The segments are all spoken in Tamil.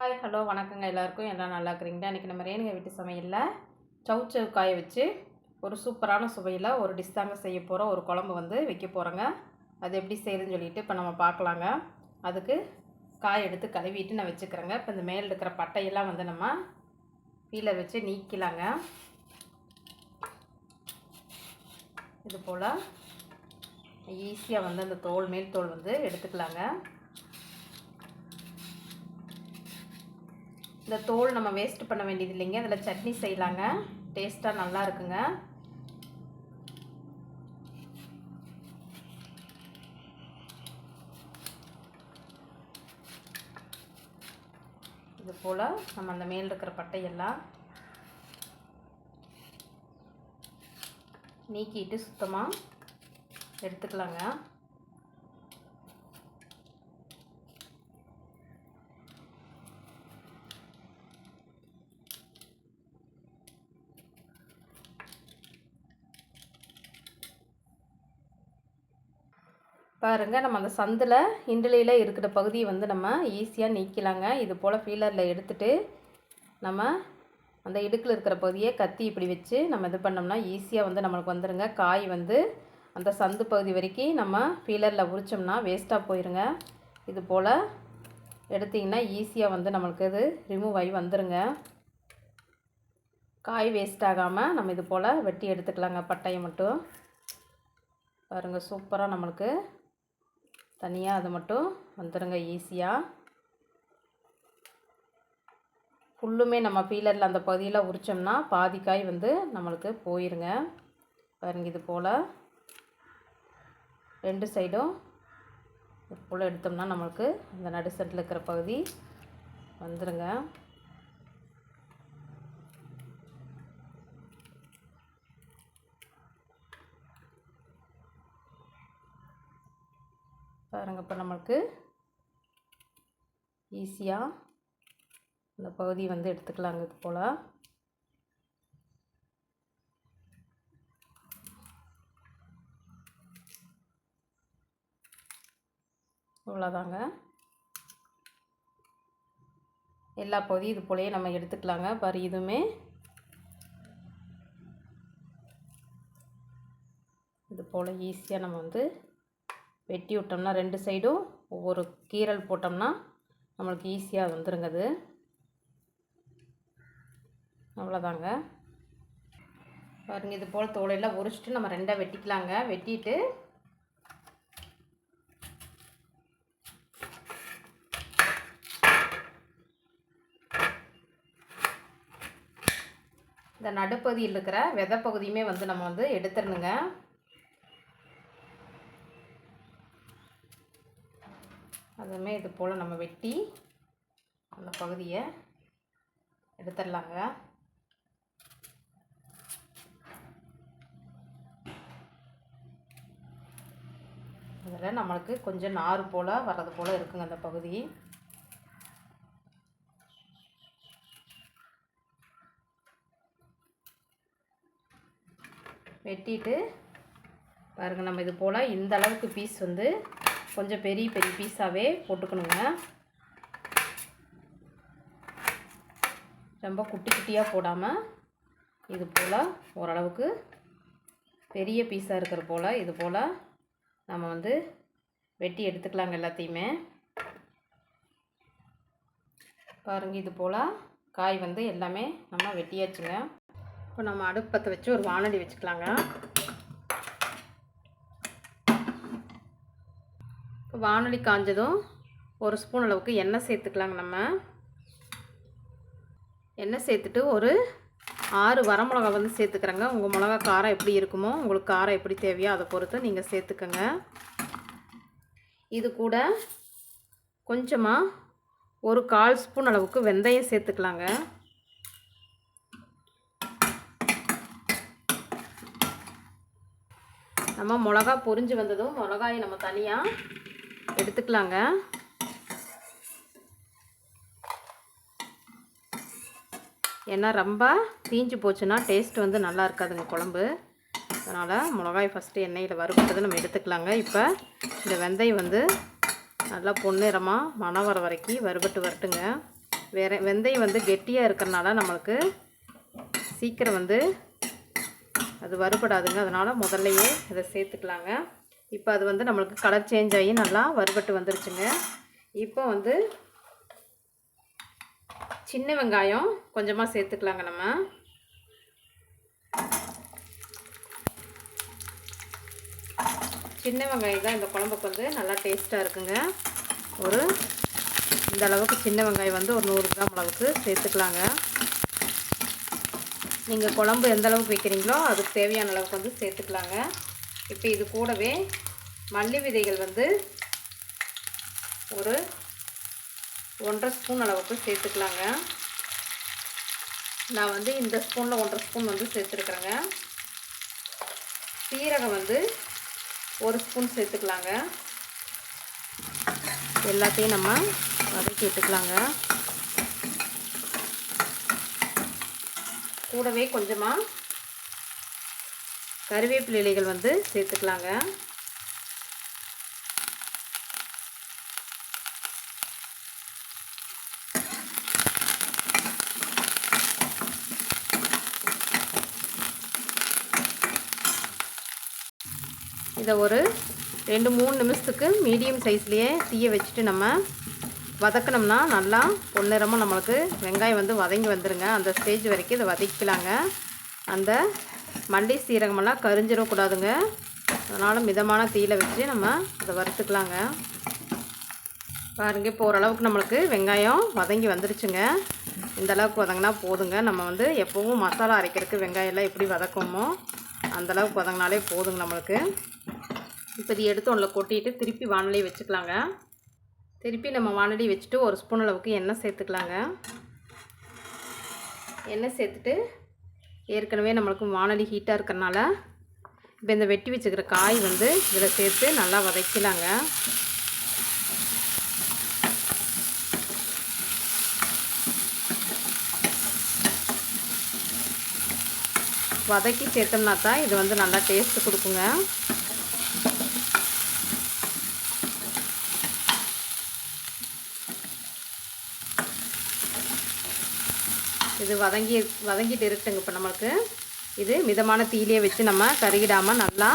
ஹாய் ஹலோ வணக்கங்க எல்லாருக்கும். எல்லாம் நல்லா இருக்கிறீங்களா? இன்றைக்கி நம்ம ரேணுங்க வீட்டு சமையலில் சவுச்சவு காய வச்சு ஒரு சூப்பரான சுவையில் ஒரு டிஷ் தாங்க செய்ய போகிறோம் ஒரு குழம்பு வந்து வைக்க போகிறோங்க அது எப்படி செய்யுதுன்னு சொல்லிட்டு இப்போ நம்ம பார்க்கலாங்க. அதுக்கு காய் எடுத்து கழுவிட்டு நான் வச்சுக்கிறேங்க. இப்போ இந்த மேல் இருக்கிற பட்டையெல்லாம் வந்து நம்ம பீலர் வச்சு நீக்கலாங்க. இது போல் ஈஸியாக வந்து அந்த தோல் மேல் தோல் வந்து எடுத்துக்கலாங்க. இந்த தோல் நம்ம வேஸ்ட் பண்ண வேண்டியது இல்லைங்க. அதில் சட்னி செய்யலாங்க. டேஸ்ட்டாக நல்லா இருக்குங்க. இது போல் நம்ம அந்த மேல் இருக்கிற பட்டையெல்லாம் நீக்கிட்டு சுத்தமாக எடுத்துக்கலாங்க. பாருங்கள் நம்ம அந்த சந்தில் இண்டலியில் இருக்கிற பகுதியை வந்து நம்ம ஈஸியாக நீக்கலாங்க. இது போல் ஃபீலரில் எடுத்துட்டு நம்ம அந்த இடுக்கில் இருக்கிற பகுதியை கத்தி இப்படி வச்சு நம்ம இது பண்ணோம்னா ஈஸியாக வந்து நம்மளுக்கு வந்துடுங்க காய் வந்து அந்த சந்து பகுதி வரைக்கும் நம்ம ஃபீலரில் உரிச்சோம்னா வேஸ்ட்டாக போயிருங்க. இது போல் எடுத்திங்கன்னா ஈஸியாக வந்து நம்மளுக்கு இது ரிமூவ் ஆகி வந்துடுங்க காய் வேஸ்ட் ஆகாமல் நம்ம இது போல் வெட்டி எடுத்துக்கலாங்க பட்டையை மட்டும். பாருங்கள் சூப்பராக நம்மளுக்கு தனியாக அது மட்டும் வந்துடுங்க ஈஸியாக ஃபுல்லுமே நம்ம பீலரில் அந்த பகுதியில் உரித்தோம்னா பாதி காய் வந்து நம்மளுக்கு போயிருங்க. பாருங்க இது போல். ரெண்டு சைடும் இது போல் எடுத்தோம்னா நம்மளுக்கு அந்த நடு சைடில் இருக்கிற பகுதி வந்துடுங்க பாருங்கள் இப்போ நம்மளுக்கு ஈஸியாக இந்த பகுதி வந்து எடுத்துக்கலாங்க இது போல். இவ்வளோதாங்க எல்லா பகுதியும் இது போலயே நம்ம எடுத்துக்கலாங்க பாரு இதுவுமே. இது போல் ஈஸியாக நம்ம வந்து வெட்டி விட்டோம்னா ரெண்டு சைடும் ஒவ்வொரு கீரல் போட்டோம்னா நம்மளுக்கு ஈஸியாக வந்துருங்க அது. அவ்வளோதாங்க. பாருங்க இது போல் தோலையெல்லாம் உரிச்சிட்டு நம்ம ரெண்டாக வெட்டிக்கலாங்க. வெட்டிட்டு இந்த நடுப்பகுதியில் இருக்கிற விதை பகுதியுமே வந்து நம்ம வந்து எடுத்துடணுங்க. அதுவுமே இது போல் நம்ம வெட்டி அந்த பகுதியை எடுத்துடலாங்க. அதில் நம்மளுக்கு கொஞ்சம் நார் போல் வர்றது போல் இருக்குங்க அந்த பகுதி. வெட்டிட்டு பாருங்கள் நம்ம இது போல் இந்த அளவுக்கு பீஸ் வந்து கொஞ்சம் பெரிய பெரிய பீஸாகவே போட்டுக்கணுங்க. ரொம்ப குட்டி குட்டியாக போடாமல் இது போல் ஓரளவுக்கு பெரிய பீஸாக இருக்கிற போல் இது போல் நம்ம வந்து வெட்டி எடுத்துக்கலாங்க எல்லாத்தையுமே. பாருங்கள் இது போல் காய் வந்து எல்லாமே நம்ம வெட்டியாச்சுங்க. இப்போ நம்ம அடுப்பத்தை வச்சு ஒரு வானடி வச்சுக்கலாங்க. வானொலி காஞ்சதும் ஒரு ஸ்பூன் அளவுக்கு எண்ணெய் சேர்த்துக்கலாங்க நம்ம. எண்ணெய் சேர்த்துட்டு ஒரு ஆறு வரமிளகா வந்து சேர்த்துக்கிறேங்க. உங்கள் மிளகா காரம் எப்படி இருக்குமோ உங்களுக்கு காரம் எப்படி தேவையோ அதை பொறுத்து நீங்கள் சேர்த்துக்கோங்க. இது கூட கொஞ்சமாக ஒரு கால் ஸ்பூன் அளவுக்கு வெந்தயம் சேர்த்துக்கலாங்க. நம்ம மிளகா பொரிஞ்சு வந்ததும் மிளகாயை நம்ம தனியாக எடுத்துக்கலாங்க. ஏன்னா ரொம்ப தீஞ்சு போச்சுன்னா டேஸ்ட் வந்து நல்லா இருக்காதுங்க குழம்பு. அதனால் மிளகாய் ஃபஸ்ட்டு எண்ணெயில் வறுப்பட்டதை நம்ம எடுத்துக்கலாங்க. இப்போ இந்த வெந்தயம் வந்து நல்லா பொன்னிறமாக மனம் வர வரைக்கும் வறுபட்டு வரட்டுங்க. வேற வெந்தயம் வந்து கெட்டியாக இருக்கிறனால நம்மளுக்கு சீக்கிரம் வந்து அது வறுபடாதுங்க. அதனால் முதல்லையே இதை சேர்த்துக்கலாங்க. இப்போ அது வந்து நம்மளுக்கு கலர் சேஞ்ச் ஆகி நல்லா வறுபட்டு வந்துருச்சுங்க. இப்போ வந்து சின்ன வெங்காயம் கொஞ்சமாக சேர்த்துக்கலாங்க நம்ம. சின்ன வெங்காயம் தான் இந்த குழம்புக்கு வந்து நல்லா டேஸ்ட்டாக இருக்குங்க. ஒரு இந்த அளவுக்கு சின்ன வெங்காயம் வந்து ஒரு நூறு கிராம் அளவுக்கு சேர்த்துக்கலாங்க. நீங்கள் குழம்பு எந்த அளவுக்கு வைக்கிறீங்களோ அதுக்கு தேவையான அளவுக்கு வந்து சேர்த்துக்கலாங்க. இப்போ இது கூடவே மல்லி விதைகள் வந்து ஒரு ஒன்றரை ஸ்பூன் அளவுக்கு சேர்த்துக்கலாங்க. நான் வந்து இந்த ஸ்பூனில் ஒன்றரை ஸ்பூன் வந்து சேர்த்துருக்குறேங்க. சீரகம் வந்து ஒரு ஸ்பூன் சேர்த்துக்கலாங்க. எல்லாத்தையும் நம்ம வதக்கி விட்டுக்கலாங்க கூடவே கொஞ்சமாக கருவேப்பிலை இலைகள் வந்து சேர்த்துக்கலாங்க. இதை ஒரு ரெண்டு மூணு நிமிஷத்துக்கு மீடியம் சைஸ்லேயே தீய வச்சுட்டு நம்ம வதக்கினோம்னா நல்லா பொன்னிறமாக நம்மளுக்கு வெங்காயம் வந்து வதங்கி வந்துடுங்க அந்த ஸ்டேஜ் வரைக்கும் இதை வதக்கலாங்க அந்த மல்லி சீரகமெல்லாம் கரிஞ்சிடக்கூடாதுங்க. அதனால் மிதமான தீயில் வச்சு நம்ம அதை வறுத்துக்கலாங்க. பாருங்க இப்போ ஓரளவுக்கு நம்மளுக்கு வெங்காயம் வதங்கி வந்துருச்சுங்க. இந்த அளவுக்கு வதங்கினா போதுங்க. நம்ம வந்து எப்போவும் மசாலா அரைக்கிறதுக்கு வெங்காயம்லாம் எப்படி வதக்குமோ அந்தளவுக்கு வதங்கினாலே போதுங்க நம்மளுக்கு. இப்போ இது எடுத்து உள்ள கொட்டிட்டு திருப்பி வானொலி வச்சுக்கலாங்க. திருப்பி நம்ம வானொலி வச்சுட்டு ஒரு ஸ்பூன் அளவுக்கு எண்ணெய் சேர்த்துக்கலாங்க. எண்ணெய் சேர்த்துட்டு ஏற்கனவே நம்மளுக்கு வானொலி ஹீட்டாக இருக்கிறனால இப்போ இந்த வெட்டி வச்சுக்கிற காய் வந்து இதில் சேர்த்து நல்லா வதக்கலாங்க. வதக்கி சேர்த்தோம்னா தான் இது வந்து நல்லா டேஸ்ட்டு கொடுக்குங்க. இது வதங்கி வதங்கிட்டு இருக்கட்டுங்க இப்போ நம்மளுக்கு. இது மிதமான தீலியை வச்சு நம்ம கருகிடாமல் நல்லா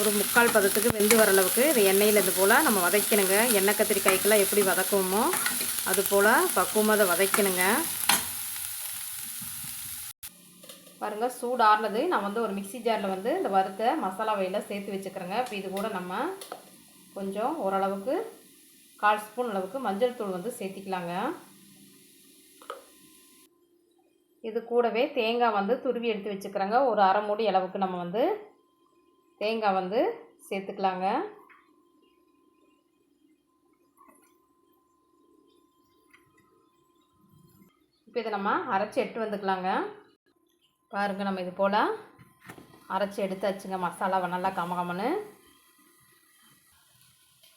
ஒரு முக்கால் பதத்துக்கு வெந்து வர அளவுக்கு இது எண்ணெயில் இது போல் நம்ம வதக்கணுங்க. எண்ணெய் கத்திரிக்காய்க்கெல்லாம் எப்படி வதக்குவோமோ அது போல் பக்குவமாக அதை வதக்கணுங்க. பாருங்கள் சூடு ஆறுனது நான் வந்து ஒரு மிக்சி ஜாரில் வந்து இந்த வறுத்த மசாலாவையெல்லாம் சேர்த்து வச்சுக்கிறேங்க. இப்போ இது கூட நம்ம கொஞ்சம் ஓரளவுக்கு கால் ஸ்பூன் அளவுக்கு மஞ்சள் தூள் வந்து சேர்த்திக்கலாங்க. இது கூடவே தேங்காய் வந்து துருவி எடுத்து வச்சுக்கிறோங்க. ஒரு அரை மூடி அளவுக்கு நம்ம வந்து தேங்காய் வந்து சேர்த்துக்கலாங்க. இப்போ இதை நம்ம அரைச்சி எடுத்து வந்துக்கலாங்க. பாருங்கள் நம்ம இது போல் அரைச்சி எடுத்தாச்சுங்க. மசாலாவை நல்லா கமகமன்னு.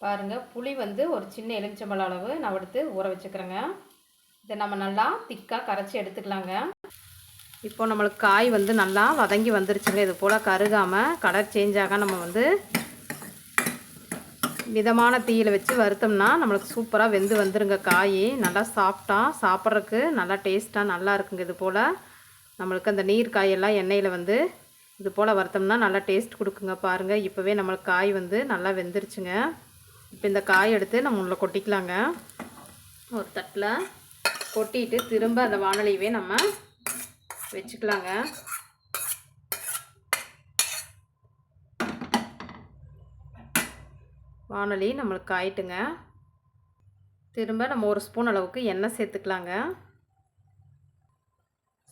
பாருங்கள் புளி வந்து ஒரு சின்ன எலுமிச்சம்பழம் அளவு நான் எடுத்து ஊற வச்சுக்கிறேங்க. இதை நம்ம நல்லா திக்காக கரைச்சி எடுத்துக்கலாங்க. இப்போ நம்மளுக்கு காய் வந்து நல்லா வதங்கி வந்துருச்சுங்க. இது போல் கருகாமல் கலர் சேஞ்ச் ஆக நம்ம வந்து மிதமான தீயில் வச்சு வறுத்தோம்னா நம்மளுக்கு சூப்பராக வெந்து வந்துருங்க காய். நல்லா சாஃப்டாக சாப்பிட்றதுக்கு நல்லா டேஸ்ட்டாக நல்லா இருக்குங்க இது போல். நம்மளுக்கு அந்த நீர் காயெல்லாம் எண்ணெயில் வந்து இது போல் வறுத்தோம்னா நல்லா டேஸ்ட் கொடுக்குங்க பாருங்கள் இப்போவே நம்மளுக்கு காய் வந்து நல்லா வெந்துருச்சுங்க. இப்போ இந்த காய் எடுத்து நம்ம உள்ள கொட்டிக்கலாங்க. ஒரு தட்டில் கொட்டிட்டு திரும்ப அந்த வானொலியவே நம்ம வச்சுக்கலாங்க. வானொலி நம்மளுக்கு ஆயிட்டுங்க. திரும்ப நம்ம ஒரு ஸ்பூன் அளவுக்கு எண்ணெய் சேர்த்துக்கலாங்க.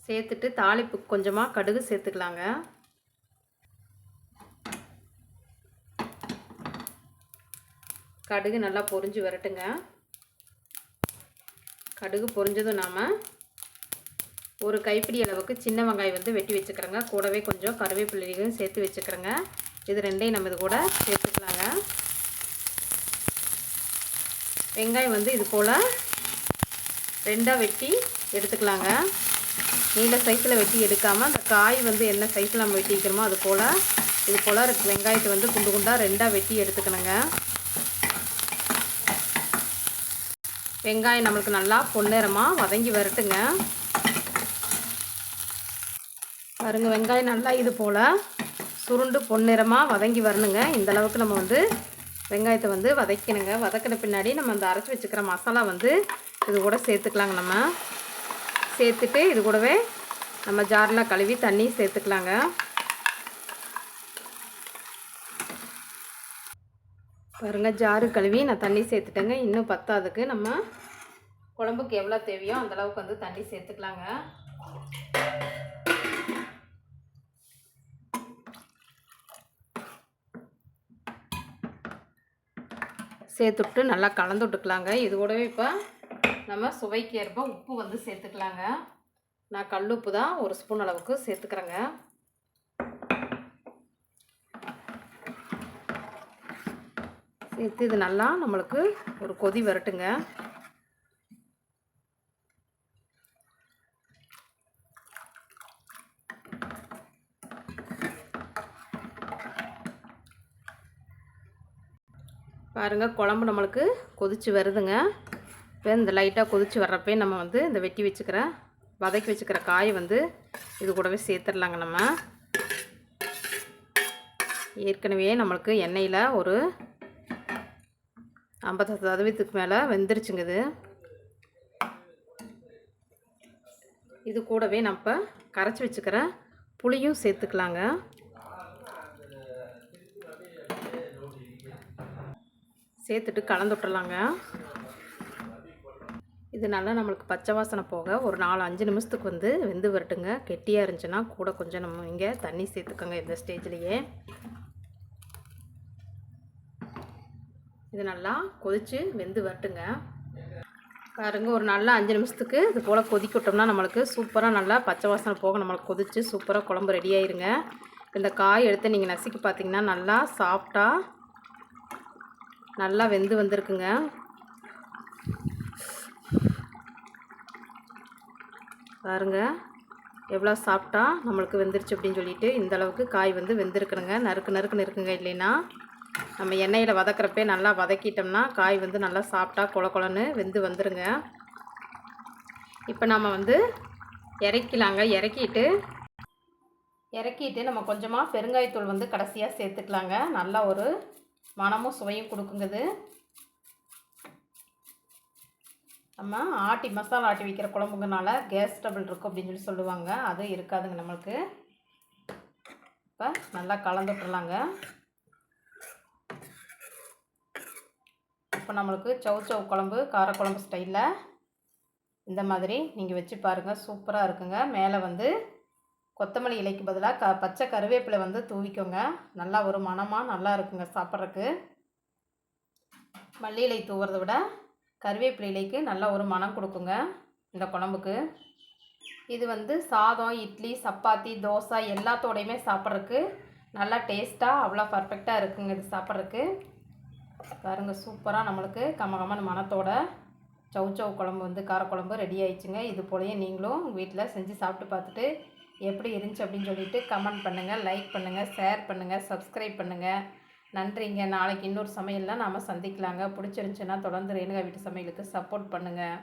சேர்த்துட்டு தாளிப்பு கொஞ்சமாக கடுகு சேர்த்துக்கலாங்க. கடுகு நல்லா பொரிஞ்சு வரட்டுங்க. கடுகு பொரிஞ்சதும் நாம் ஒரு கைப்பிடி அளவுக்கு சின்ன வெங்காயம் வந்து வெட்டி வச்சுக்கிறேங்க. கூடவே கொஞ்சம் கருவேப்பிள்ளையும் சேர்த்து வச்சுக்கிறேங்க. இது ரெண்டையும் நம்ம இது கூட சேர்த்துக்கலாங்க. வெங்காயம் வந்து இது போல் ரெண்டாக வெட்டி எடுத்துக்கலாங்க. நீல சைஸில் வெட்டி எடுக்காமல் அந்த காய் வந்து என்ன சைஸில் நம்ம வெட்டி வைக்கிறோமோ அது போல் இது போல் வெங்காயத்தை வந்து குண்டு குண்டாக ரெண்டாக வெட்டி எடுத்துக்கணுங்க. வெங்காயம் நம்மளுக்கு நல்லா பொன்னிறமாக வதங்கி வரட்டுங்க. பாருங்க வெங்காயம் நல்லா இது போல் சுருண்டு பொன்னிறமாக வதங்கி வரணுங்க. இந்த அளவுக்கு நம்ம வந்து வெங்காயத்தை வந்து வதக்கணுங்க. வதக்கின பின்னாடி நம்ம அந்த அரைச்சி வச்சுக்கிற மசாலா வந்து இது கூட சேர்த்துக்கலாங்க நம்ம. சேர்த்துட்டு இது கூடவே நம்ம ஜாரில் கழுவி தண்ணி சேர்த்துக்கலாங்க. பாருங்கள் ஜாரு கழுவி நான் தண்ணி சேர்த்துட்டேங்க. இன்னும் பத்தாதுக்கு நம்ம குழம்புக்கு எவ்வளோ தேவையோ அந்த அளவுக்கு வந்து தண்ணி சேர்த்துக்கலாங்க. சேர்த்துட்டு நல்லா கலந்து விட்டுக்கலாங்க. இது கூடவே இப்போ நம்ம சுவைக்கு ஏற்ப உப்பு வந்து சேர்த்துக்கலாங்க. நான் கல் உப்பு தான் ஒரு ஸ்பூன் அளவுக்கு சேர்த்துக்கிறேங்க. சேர்த்து இது நல்லா நம்மளுக்கு ஒரு கொதி வரட்டுங்க. பாருங்கள் குழம்பு நம்மளுக்கு கொதிச்சு வருதுங்க. இப்போ இந்த லைட்டாக கொதிச்சு வர்றப்பே நம்ம வந்து இந்த வெட்டி வச்சுக்கிற வதக்கி வச்சுக்கிற காய் வந்து இது கூடவே சேர்த்துடலாங்க நம்ம. ஏற்கனவே நம்மளுக்கு எண்ணெயில் ஒரு ஐம்பது சதவீதத்துக்கு மேலே வெந்துருச்சுங்க இது. இது கூடவே நம்ம கரைச்சி வச்சுக்கிற புளியும் சேர்த்துக்கலாங்க. சேர்த்துட்டு கலந்து விட்டுறலாங்க. இது நல்லா நம்மளுக்கு பச்சை வாசனை போக ஒரு நாலு அஞ்சு நிமிஷத்துக்கு வந்து வெந்து வரட்டுங்க. கெட்டியாக இருந்துச்சுன்னா கூட கொஞ்சம் நம்ம இங்கே தண்ணி சேர்த்துக்கோங்க இந்த ஸ்டேஜ்லேயே. இது நல்லா கொதித்து வெந்து வரட்டுங்க. பாருங்க ஒரு நல்லா அஞ்சு நிமிஷத்துக்கு இது போல் கொதிக்க விட்டோம்னா நம்மளுக்கு சூப்பராக நல்லா பச்சை வாசனை போக நம்மளுக்கு கொதித்து சூப்பராக குழம்பு ரெடி ஆயிருங்க. இந்த காய் எடுத்து நீங்கள் நசுக்கி பார்த்தீங்கன்னா நல்லா சாஃப்டாக நல்லா வெந்து வந்திருக்குங்க. பாருங்க எவ்வளோ சாப்பிட்டா நம்மளுக்கு வெந்துருச்சு அப்படின்னு சொல்லிட்டு இந்த அளவுக்கு காய் வந்து வெந்திருக்கணுங்க. நறுக்கு நறுக்குன்னு இருக்குங்க இல்லைன்னா. நம்ம எண்ணெயில் வதக்கிறப்பே நல்லா வதக்கிட்டோம்னா காய் வந்து நல்லா சாப்பிட்டா கொல கொலன்னு வெந்து வந்துடுங்க இப்போ நம்ம வந்து இறக்கிலாங்க. இறக்கிட்டு இறக்கிட்டு நம்ம கொஞ்சமாக பெருங்காயத்தூள் வந்து கடைசியாக சேர்த்துக்கலாங்க. நல்லா ஒரு மனமும் சுவையும் கொடுக்குங்குது. நம்ம ஆட்டி மசாலா ஆட்டி வைக்கிற குழம்புங்கனால கேஸ் டபுள் இருக்கும் அப்படின்னு சொல்லி சொல்லுவாங்க. அது இருக்காதுங்க நம்மளுக்கு. இப்போ நல்லா கலந்து விட்டுறலாங்க இப்போ நம்மளுக்கு சவு சவு குழம்பு காரக்குழம்பு ஸ்டைலில் இந்த மாதிரி நீங்கள் வச்சு பாருங்கள் சூப்பராக இருக்குங்க. மேலே வந்து கொத்தமல்லி இலைக்கு பதிலாக க பச்சை கருவேப்பிலை வந்து தூவிக்கோங்க. நல்லா ஒரு மணமாக நல்லா இருக்குங்க சாப்பிட்றதுக்கு. மல்லி இலை தூவுறதை விட கருவேப்பிலை இலைக்கு நல்லா ஒரு மணம் கொடுக்குங்க இந்த குழம்புக்கு. இது வந்து சாதம் இட்லி சப்பாத்தி தோசை எல்லாத்தோடையுமே சாப்பிட்றதுக்கு நல்லா டேஸ்ட்டாக அவ்வளோ பர்ஃபெக்டாக இருக்குங்க இது சாப்பிட்றதுக்கு. பாருங்கள் சூப்பராக நம்மளுக்கு கம மனத்தோட மணத்தோட சவு சவு குழம்பு வந்து காரக்குழம்பு ரெடி ஆயிடுச்சுங்க. இது போலயே நீங்களும் வீட்டில் செஞ்சு சாப்பிட்டு பார்த்துட்டு எப்படி இருந்துச்சு அப்படின்னு சொல்லிட்டு கமெண்ட் பண்ணுங்கள் லைக் பண்ணுங்கள் ஷேர் பண்ணுங்கள் சப்ஸ்கிரைப் பண்ணுங்கள் நன்றிங்க. நாளைக்கு இன்னொரு சமையல்லாம் நாம் சந்திக்கலாங்க. பிடிச்சிருந்துச்சுன்னா தொடர்ந்து ரேணுகா வீட்டு சமையலுக்கு சப்போர்ட் பண்ணுங்கள்